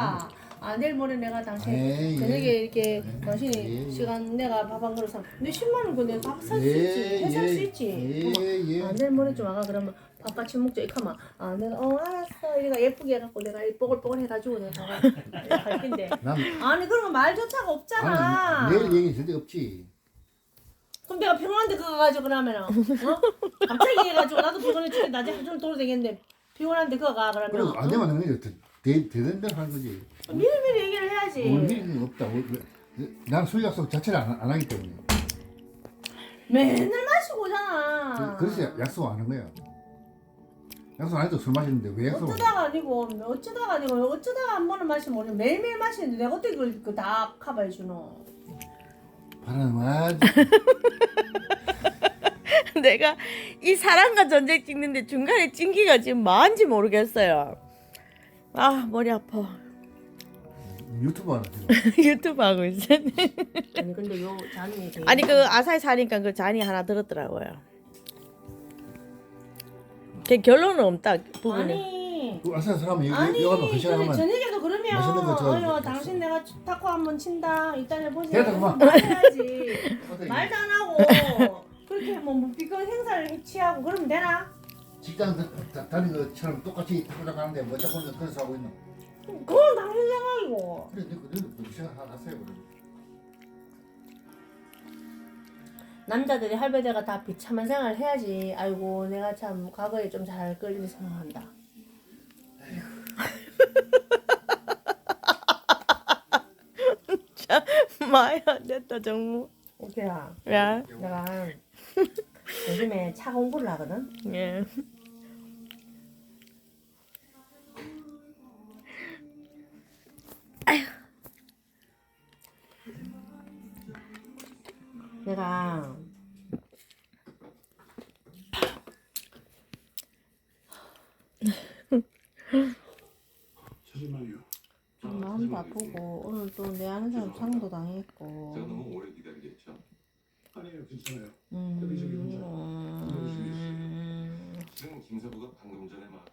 내가 아 내일 모레 내가 당신 저녁에 예. 이렇게 예, 당신이 예. 시간 내가 밥 한 그릇 사. 내 10만 원 그내 밥살수 예, 있지. 수 예. 있지. 예, 예. 아, 내일 모레 좀 와가 그러면 밥 같이 먹자 하면 아 내가 어 알았어 이래가 예쁘게 해갖고 내가 이 뽀글뽀글 해가지고 내가 갈 텐데 난 아니 그러면 말조차가 없잖아 아니, 내일 얘기 절대 없지. 그럼 내가 피곤한데 그거 가지고 그러면은 어? 갑자기 해가지고 나도 피곤해 죽겠 낮에 하루 종일 돌아다겠는데 피곤한데 그거 가 그리고 그러면 안 되면 안 되는 대 되는 대로 하는 거지. 미리미리 얘기를 해야지 미리는 없다. 난술 약속 자체를 안, 안 하기 때문에. 맨날 마시고 오잖아 그- 그래서 약속 안 하는 거야. 약속 안 해도 술 마시는데 왜 약속? 어쩌다가 아니고 어쩌다가 아니고 어쩌다가 한 번은 마시면 모르 매일매일 마시는데 내가 어떻게 그걸 그다 커버해 주노 바람 와. 내가 이 사랑과 전쟁 찍는데 중간에 찡기가 지금 뭐한지 모르겠어요. 아 머리 아파. 유튜브 하나 지금. 유튜브 하고 있어. 아니 근데 요 잔이 되게 아니 그 아사히 사니까 그 잔이 하나 들었더라고요. 걔 결론은 없다 부분은. 아니 그 아싸 사람 여기 아니 여기 가면 그 시간 그래, 하면 저녁에도 그러면 맛있는 거 저- 어여 당신 내가 타코 한번 친다 이딴 해보세요 됐다, 그만. 말해야지 말도 안 하고 그렇게 뭐 비건 행사를 취하고 그러면 되나? 직장 다- 다- 다니는 것처럼 똑같이 타고 나가는데 뭐 자꾸 그래서 하고 있노. 그건 당신 생각이고 그래 너그 시간 하나 하세요 그래. 남자들이 할배대가 다 비참한 생활을 해야지 아이고 내가 참 과거에 좀 잘 끌리를 생각한다 많이 안 됐다 정무. 오케야 야. 내가 요즘에 차 공부를 하거든 예. 내가 잠시만요. 좀 마음도 아프고 오늘 또 내 아는 사람 상도 당했고 아니에요, 괜찮아요. 여기저기 혼자. 음. 지금 김 사부가 방금 전에 막